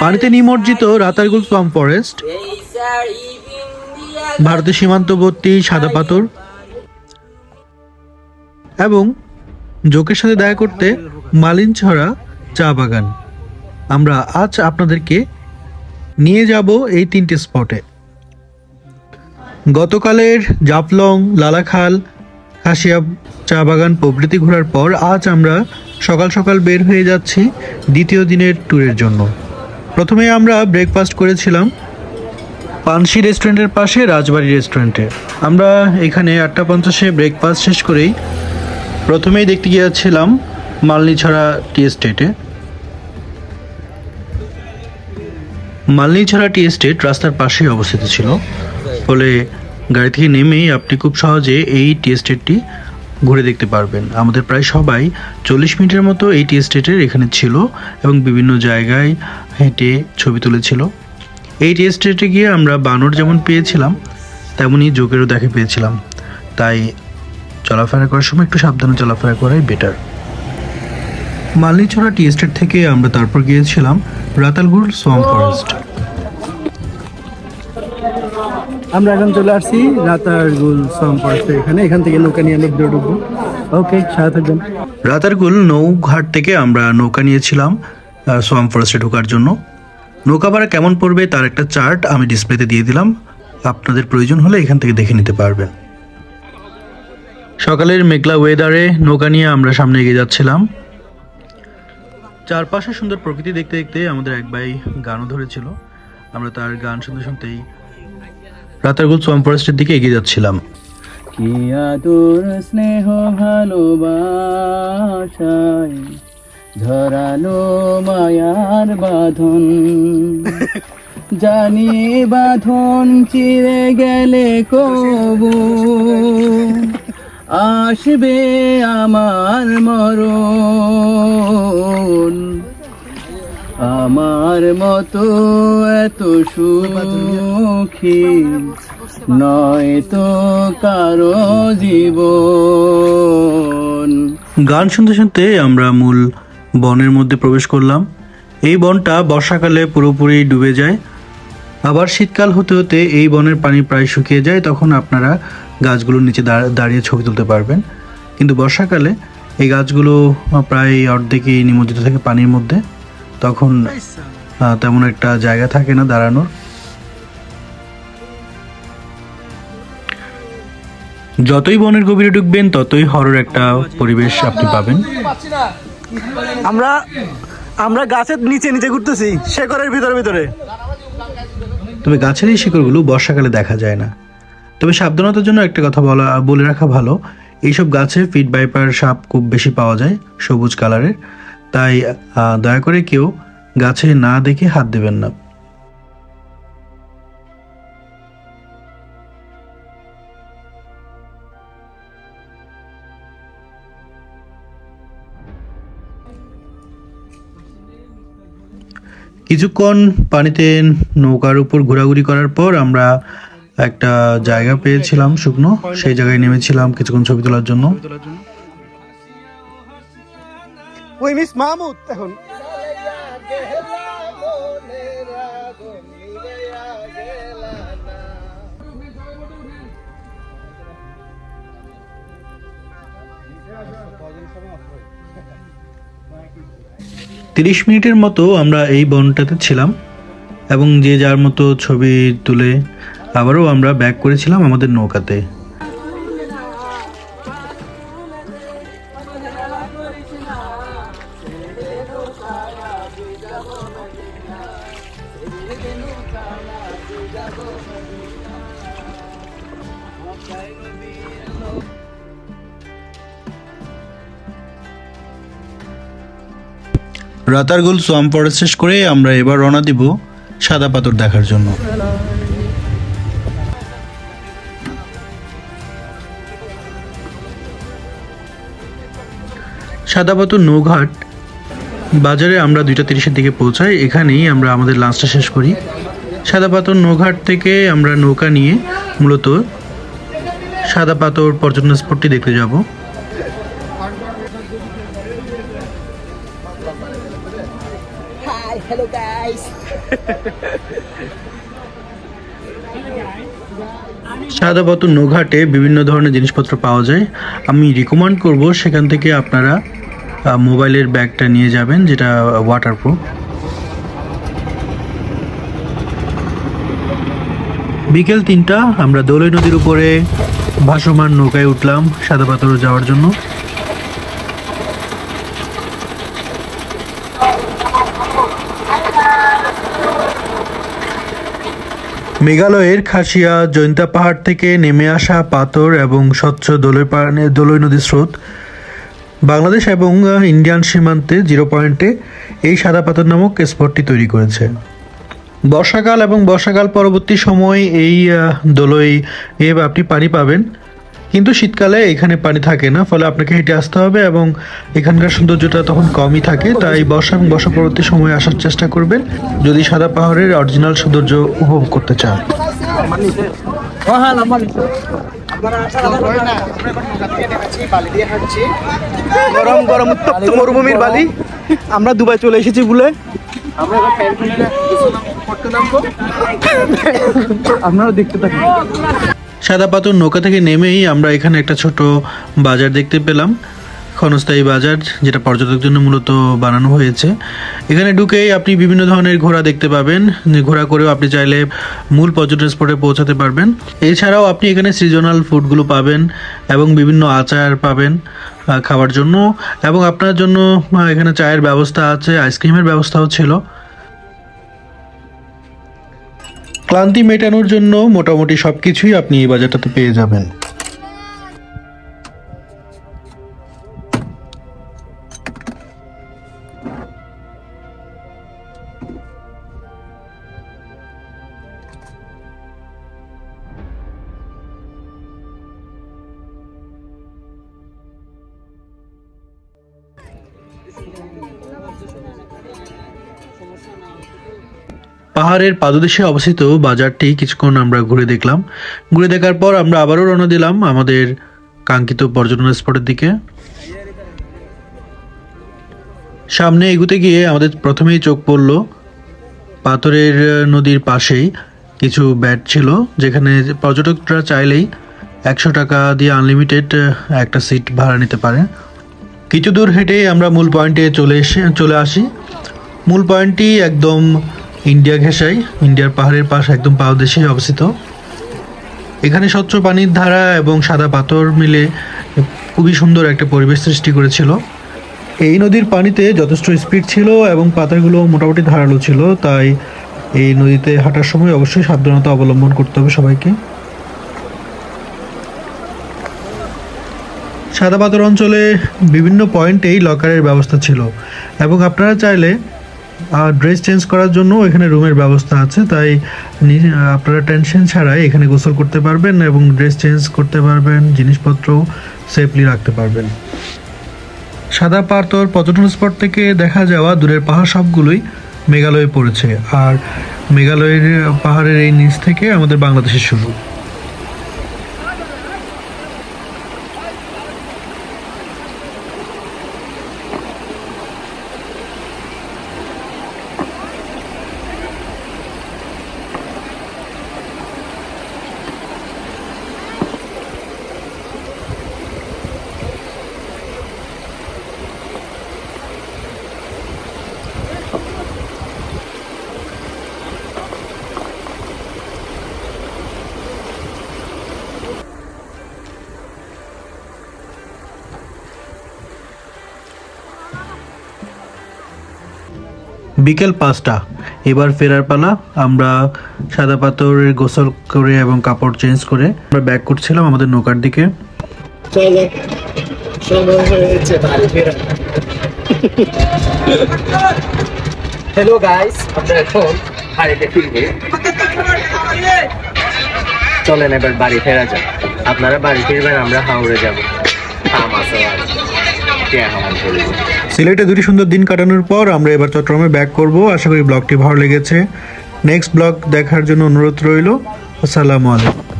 পানিতে নিমজ্জিত Ratargul swamp forest ভারতের সীমান্তবর্তী সাদা পাথর এবং জোকের সাথে দেখা করতে মালিনছড়া চা বাগান। আমরা আজ আপনাদেরকে নিয়ে যাব এই তিনটে স্পটে। গতকালের জাফলং লালাখাল খাসিয়া চা বাগান প্রভৃতি ঘোরার পর আজ আমরা সকাল সকাল বের হয়ে যাচ্ছি দ্বিতীয় দিনের ট্যুরের জন্য। প্রথমে আমরা ব্রেকফাস্ট করেছিলাম পানসি রেস্টুরেন্টের পাশে রাজবাড়ি রেস্টুরেন্টে। আমরা এখানে আটটা পঞ্চাশে ব্রেকফাস্ট শেষ করেই প্রথমেই দেখতে গিয়েছিলাম মালনিছড়া টি এস্টেটে। মালনিছড়া টি এস্টেট রাস্তার পাশেই অবস্থিত ছিল। ফলে গাড়ি থেকে নেমেই আপনি খুব সহজে এই টি এস্টেটটি ঘুরে দেখতে পারবেন। আমাদের প্রায় সবাই চল্লিশ মিনিটের মতো এই টি এস্টেটের এখানে ছিল এবং বিভিন্ন জায়গায় হেঁটে ছবি তুলেছিল। এই টি এস্টেটে গিয়ে আমরা বানর যেমন পেয়েছিলাম তেমনই যোগেরও দেখে পেয়েছিলাম। তাই চলাফেরা করার সময় একটু সাবধানে চলাফেরা করাই বেটার মালনিছড়া টি এস্টেট থেকে আমরা তারপর গিয়েছিলাম রাতালগুড় সোয়াম ফরেস্ট। আমরা এখন চলে আসছি রাতারগুল ফরেস্টের এখানে। এখান থেকে নৌকা নিয়ে আমরা ভিডিও ওকে সাথে থাকবেন। রাতারগুল নৌঘাট থেকে আমরা নৌকা নিয়েছিলাম সোয়াম ফরেস্টে ঢোকার জন্য। নৌকা ভাড়া কেমন পড়বে তার একটা চার্ট আমি ডিসপ্লেতে দিয়ে দিলাম। আপনাদের প্রয়োজন হলে এখান থেকে দেখে নিতে পারবেন। সকালের মেঘলা ওয়েদারে নৌকা নিয়ে আমরা সামনে এগিয়ে যাচ্ছিলাম। চারপাশে সুন্দর প্রকৃতি দেখতে দেখতে আমাদের এক ভাই গানও ধরেছিল। আমরা তার গান শুনতে শুনতেই রাতারগুল সোয়াম ফরেস্টের দিকে এগিয়ে যাচ্ছিলাম। কি আদর, স্নেহ, ভালোবাসায় ধরালো মায়ার বাঁধন। জানি বাঁধন চিরে গেলে কবু। আসবে আমার মরণ। আমার মতো এত সুখী নয় তো কারও জীবন। গান শুনতে শুনতে আমরা মূল বনের মধ্যে প্রবেশ করলাম। এই বনটা বর্ষাকালে পুরোপুরি ডুবে যায়। আবার শীতকাল হতে হতে এই বনের পানি প্রায় শুকিয়ে যায়। তখন আপনারা গাছগুলোর নিচে দাঁড়- দাঁড়িয়ে ছবি তুলতে পারবেন। কিন্তু বর্ষাকালে এই গাছগুলো প্রায় অর্ধেকই নিমজ্জিত থাকে পানির মধ্যে। তখন তেমন একটা জায়গা থাকে না দাঁড়ানোর। যতই বনের গভীরে ঢুকবেন ততই হরর একটা পরিবেশ আপনি পাবেন। আমরা আমরা গাছের নিচে নিচে ঘুরতেছি শেকরের ভিতরে ভিতরে। তবে গাছের এই শিকড়গুলো বর্ষাকালে দেখা যায় না। তবে সাবধানতার জন্য একটা কথা বলা বলে রাখা ভালো এইসব গাছে ফিট বাইপার সাপ খুব বেশি পাওয়া যায় সবুজ কালারের তাই দয়া করে কেউ গাছে না দেখে হাত দেবেন না। কিছুক্ষণ পানিতে নৌকার উপর ঘোরাঘুরি করার পর আমরা একটা জায়গা পেয়েছিলাম শুকনো। সেই জায়গায় নেমেছিলাম কিছুক্ষণ ছবি তোলার জন্য। ওই মিস মাহমুদ, এখন। তিরিশ মিনিটের মতো আমরা এই বনটাতে ছিলাম এবং যে যার মতো ছবি তুলে আবারও আমরা ব্যাক করেছিলাম আমাদের নৌকাতে। রাতারগুল সোয়াম ফরেস্ট শেষ করে আমরা এবার রওনা দিব সাদা পাথর দেখার জন্য। সাদা পাথর নৌঘাট বাজারে আমরা দুইটা তিরিশের দিকে পৌঁছাই। এখানেই আমরা আমাদের লাঞ্চটা শেষ করি। সাদা পাথর নৌঘাট থেকে আমরা নৌকা নিয়ে মূলত সাদা পাথর পর্যটন স্পটটি দেখতে যাব। হ্যালো গাইস সাদা পাথর নৌঘাটে বিভিন্ন ধরনের জিনিসপত্র পাওয়া যায়। আমি রিকমেন্ড করব সেখান থেকে আপনারা মোবাইলের ব্যাগটা নিয়ে যাবেন, যেটা ওয়াটারপ্রুফ বিকেল তিনটা, আমরা দোলই নদীর উপরে ভাসমান নৌকায় উঠলাম সাদা পাথর যাওয়ার জন্য। মেঘালয়ের খাসিয়া জৈন্তা পাহাড় থেকে নেমে আসা পাথর এবং স্বচ্ছ দোলই পাহাড়ে দোলই নদীর স্রোত বাংলাদেশ এবং ইন্ডিয়ান সীমান্তে জিরো পয়েন্টে এই সাদা পাথর নামক স্পটটি তৈরি করেছে। বর্ষাকাল এবং বর্ষাকাল পরবর্তী সময় এই দোলই এ আপনি পানি পাবেন। কিন্তু শীতকালে এখানে পানি থাকে না, ফলে আপনাকে হেঁটে আসতে হবে এবং এখানকার সৌন্দর্যটা তখন কমই থাকে। তাই বর্ষা এবং বর্ষা পরবর্তী সময় আসার চেষ্টা করবেন, যদি সাদা পাহাড়ের অরিজিনাল সৌন্দর্য উপভোগ করতে চান। গরম গরম উত্তপ্ত মরুভূমির বালি। আমরা দুবাই চলে এসেছি বলে আপনারা দেখতে থাকুন। সাদা পাথর নৌকা থেকে নেমেই আমরা এখানে একটা ছোট বাজার দেখতে পেলাম। ক্ষণস্থায়ী বাজার, যেটা পর্যটকদের জন্য মূলত বানানো হয়েছে। এখানে ঢুকেই আপনি বিভিন্ন ধরনের ঘোড়া দেখতে পাবেন। ঘোড়া করেও আপনি চাইলে মূল পর্যটন স্পটে পৌঁছাতে পারবেন। এছাড়াও আপনি এখানে সিজনাল ফুডগুলো পাবেন এবং বিভিন্ন আচার পাবেন খাওয়ার জন্য। এবং আপনার জন্য এখানে চায়ের ব্যবস্থা আছে, আইসক্রিমের ব্যবস্থাও ছিল। ক্লান্তি মেটানোর জন্য মোটামুটি সব কিছুই আপনি এই বাজারটাতে পেয়ে যাবেন। পাহাড়ের পাদদেশে অবস্থিত বাজারটি কিছুক্ষণ আমরা ঘুরে দেখলাম। ঘুরে দেখার পর আমরা আবারও রওনা দিলাম আমাদের কাঙ্ক্ষিত পর্যটন স্পটের দিকে। সামনে এগুতে গিয়ে আমাদের প্রথমেই চোখ পড়ল পাথরের নদীর পাশেই কিছু ব্যাট ছিল, যেখানে পর্যটকরা চাইলেই একশো টাকা দিয়ে আনলিমিটেড একটা সিট ভাড়া নিতে পারে। কিছু দূর হেঁটে আমরা মূল পয়েন্টে চলে এসে, চলে আসি। মূল পয়েন্টটি একদম ইন্ডিয়া ঘেঁষাই, ইন্ডিয়ার পাহাড়ের পাশ একদম পাদদেশে অবস্থিত। এখানে স্বচ্ছ পানির ধারা এবং সাদা পাথর মিলে খুবই সুন্দর একটা পরিবেশ সৃষ্টি করেছিল। এই নদীর পানিতে যথেষ্ট স্পিড ছিল এবং পাতাগুলো মোটামুটি ধারালো ছিল, তাই এই নদীতে হাঁটার সময় অবশ্যই সাবধানতা অবলম্বন করতে হবে সবাইকে। সাদা পাথর অঞ্চলে বিভিন্ন পয়েন্টেই লকারের ব্যবস্থা ছিল, এবং আপনারা চাইলে ড্রেস চেঞ্জ করার জন্য এখানে রুমের ব্যবস্থা আছে, তাই আপনারা টেনশন ছাড়াই এখানে গোসল করতে পারবেন এবং ড্রেস চেঞ্জ করতে পারবেন জিনিসপত্র সেফলি রাখতে পারবেন। সাদা পাথর পর্যটন স্পট থেকে দেখা যাওয়া দূরের পাহাড় সবগুলোই মেঘালয়ে পড়েছে, আর মেঘালয়ের পাহাড়ের এই নিচ থেকে আমাদের বাংলাদেশের শুরু। বিকেল পাঁচটা। এবার ফেরার পালা, আমরা সাদা পাথরের গোসল করে এবং কাপড় চেঞ্জ করে আমরা ব্যাক করছিলাম আমাদের নৌকার দিকে। হ্যালো গাইস আমরা এখন ফিরবো। চলেন এবার বাড়ি ফেরা যাক। আপনারা বাড়ি ফিরবেন, আমরা হাওড়ে যাব। করব সিলেটে দুটি সুন্দর দিন কাটানোর পর আমরা এবার চট্টগ্রামে ব্যাক করব। আশা করি ব্লগটি ভালো লেগেছে। নেক্সট ব্লগ দেখার জন্য অনুরোধ রইল। আসসালামু আলাইকুম।